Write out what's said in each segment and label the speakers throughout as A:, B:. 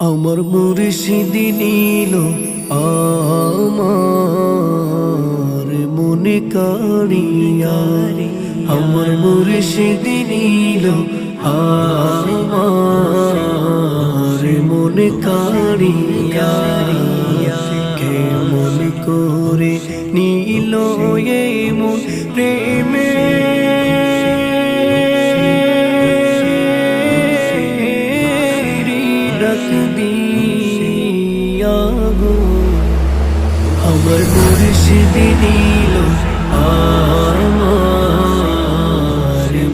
A: আমার মুর্শিদি নীল আমার মনে কাড়িয়া। আমার মুর্শিদি নীল আমার মনে কাড়িয়া। কেমন করে নীল এ মন প্রেমে আমার মুর্শিদি নীল আমার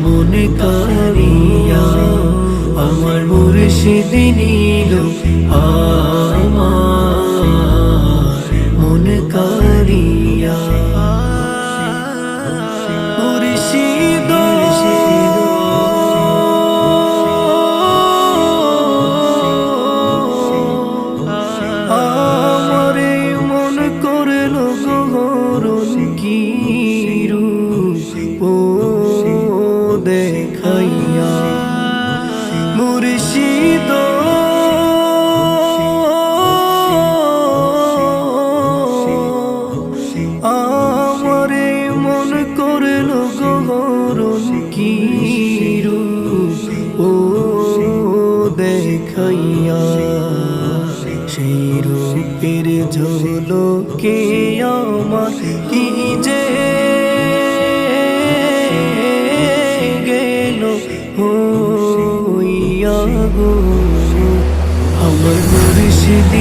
A: মনে কারিয়া আমার মুর্শিদি নীল আমার গহরণ কি রূপ দেখাইয়া মুর্শিদ আমারে মন করল গহরণ কি রূপ দেখাইয়া সেই রূপের ঝলকে আমার কি যে গেল হইয়া গো? আমার মুর্শিদ